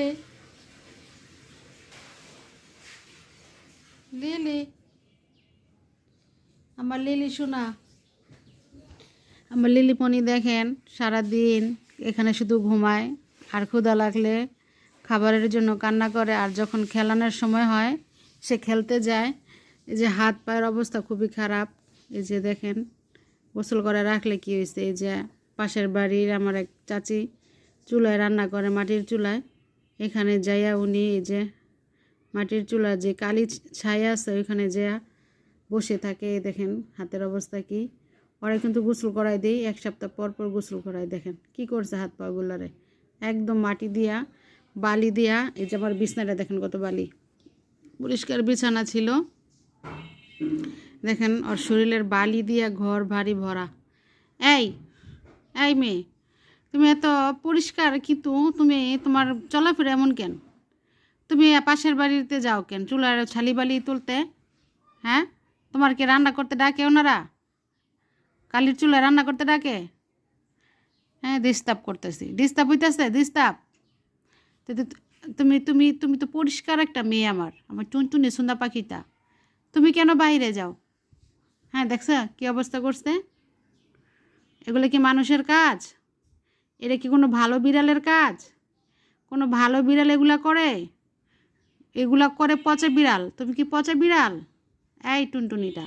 Lily lily আমার lily শোনা। আমার লিলিপনি দেখেন সারা দিন এখানে শুধু ঘুমায়, আর ক্ষুধা লাগলে খাবারের জন্য কান্না করে, আর যখন খেলানোর সময় হয়, সে খেলতে যায়। এই যে হাত পায়ের অবস্থা খুবই খারাপ। এই যে দেখেন, গোসল করে রাখলে কি হয়েছে এই যে পাশের বাড়ির আমার এক চাচি চুলায় রান্না করে, মাটির চুলায়। এখানে যাইয়া উনি এই যে মাটির চুলা যে কালি ছায়া আছে, ওইখানে যাইয়া বসে থাকে। দেখেন হাতের অবস্থা কি। ওরা কিন্তু গোসল করাই দেই, এক সপ্তাহ পর পর গোসল করাই দেখেন কি করছে হাত পা গুলারে। একদম মাটি দিয়া, বালি দিয়া, এই যে আমার বিছনাটা দেখেন কত বালি। পরিষ্কার বিছানা ছিল। দেখেন ওর শরীরের বালি দিয়া ঘর ভারী ভরা। এই এই মেয়ে তুমি এত পরিষ্কার, কিন্তু তুমি তোমার চলাফেরা এমন কেন? তুমি পাশের বাড়িতে যাও কেন? চুলার ছালি বালি তুলতে হ্যাঁ? তোমার কি রান্না করতে ডাকে ওনারা? কালির চুলায় রান্না করতে ডাকে? হ্যাঁ ডিস্টার্ব করতেছি। ডিস্টার্ব হইতেছে? ডিস্টার্ব। তুমি তুমি তুমি তো পরিষ্কার একটা মেয়ে আমার আমার টুনটুনি সুন্দর পাখিটা। তুমি কেন বাইরে যাও? হ্যাঁ দেখছ কি অবস্থা করছে? এগুলো কি মানুষের কাজ? এটা কি কোনো ভালো বিড়ালের কাজ? কোনো ভালো বিড়াল এগুলা করে? এগুলা করে পচা বিড়াল। তুমি কি পচা বিড়াল? এই টুনটুনিটা।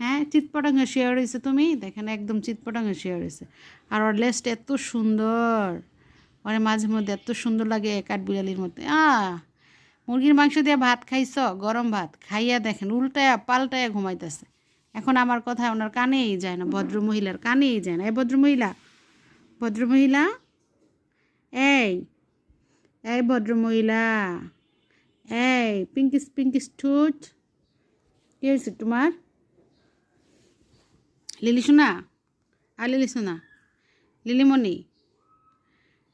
হ্যাঁ চিৎপটাঙ্গে শেয়ার হয়েছে তুমি? দেখেন, একদম চিৎপটাঙ্গে শেয়ার হয়েছে আর ওর লেসটা এত সুন্দর। ওরে মাঝে মধ্যে এত সুন্দর লাগে কাঠ বিড়ালির মধ্যে। আ মুরগির মাংস দিয়ে ভাত খাইছ? গরম ভাত। খাইয়া দেখেন, উল্টায়া পাল্টায়া ঘুমাইতেছে। এখন আমার কথা ওনার কানেই যায় না, ভদ্র মহিলার কানেই যায় না। এই ভদ্র মহিলা ভদ্র মহিলা এই এই ভদ্রমহিলা। এই পিঙ্কিস পিঙ্কিস ঠুট কি হয়েছে তোমার? লিলি শোনা আর লিলি শোনা লিলিমণি?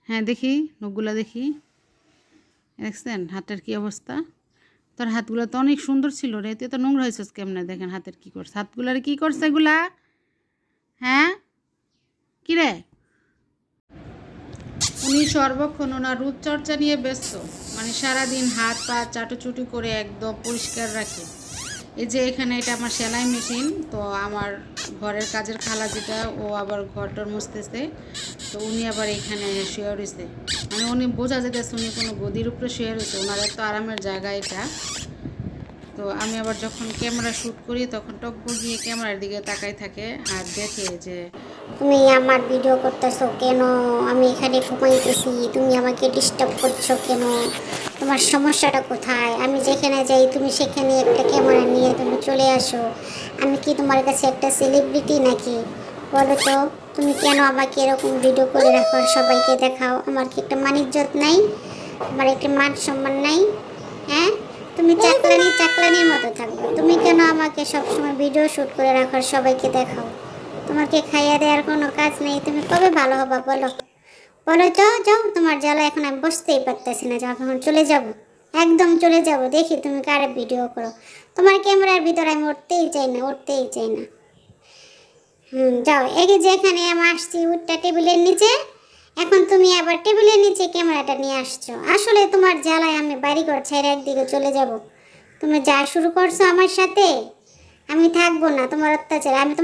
হ্যাঁ দেখি, নখগুলা দেখি। দেখছেন, হাতের কি অবস্থা? তোর হাতগুলো তো অনেক সুন্দর ছিল রে। তুই তো নোংরা হয়েছিস কেমনে? দেখেন হাতের কি করছে। হাতগুলার কি করছে এগুলা? হ্যাঁ? কি রে? উনি সর্বক্ষণ ওনার রূপচর্চা নিয়ে ব্যস্ত। মানে সারাদিন হাত পা চাটুচুটি করে একদম পরিষ্কার রাখে। এই যে এখানে এটা আমার সেলাই মেশিন, তো আমার ঘরের কাজের খালা যেটা, ও আবার ঘরটর মুছতেছে। তো উনি আবার এখানে শুয়ে রয়েছে। মানে উনি বোঝা যেতেছে উনি কোনো গদির উপরে শুয়ে রয়েছে। ওনার এত আরামের জায়গা এটা। তো আমি আবার যখন ক্যামেরা শ্যুট করি, তখন টক গিয়ে ক্যামেরার দিকে তাকাই থাকে আর দেখে যে তুমি আমার ভিডিও করতেছো কেন? আমি এখানে ঘুমাইতেছি, তুমি আমাকে ডিস্টার্ব করছ কেন? তোমার সমস্যাটা কোথায়? আমি যেখানে যাই, তুমি সেখানে একটা ক্যামেরা নিয়ে তুমি চলে আসো। আমি কি তোমার কাছে একটা সেলিব্রিটি নাকি? বলো তো, তুমি কেন আমাকে এরকম ভিডিও করে রাখো? সবাইকে দেখাও। আমার কি একটা মানিজ্যত নাই? আমার একটা মান সম্মান নাই? হ্যাঁ? তুমি চাকলানি, চাকলানির মতো থাকবে। তুমি কেন আমাকে সবসময় ভিডিও শ্যুট করে রাখো সবাইকে দেখাও? তোমাকে খাইয়া দেওয়ার কোনো কাজ নেই। তুমি কবে ভালো হবা বলো? বলো তো যাও। তোমার জ্বালা এখন আমি বসতেই পারতেছি না, যাও, এখন চলে যাব। একদম চলে যাব। দেখি তুমি কারে ভিডিও করো। তোমার ক্যামেরার ভিতরে আমি উঠতেই চাই না, উঠতেই চাই না। হুম, যাও। এই যেখানে আমি আসছি, উঠটা টেবিলের নিচে। এখন তুমি আবার টেবিলের নিচে ক্যামেরাটা নিয়ে আসছো। আসলে তোমার জ্বালায় আমি বাড়ি ঘর ছেড়ে একদিকে চলে যাব। তুমি যা শুরু করছ আমার সাথে, আমি থাকব না। তোমার অত্যাচার, আমি তোমার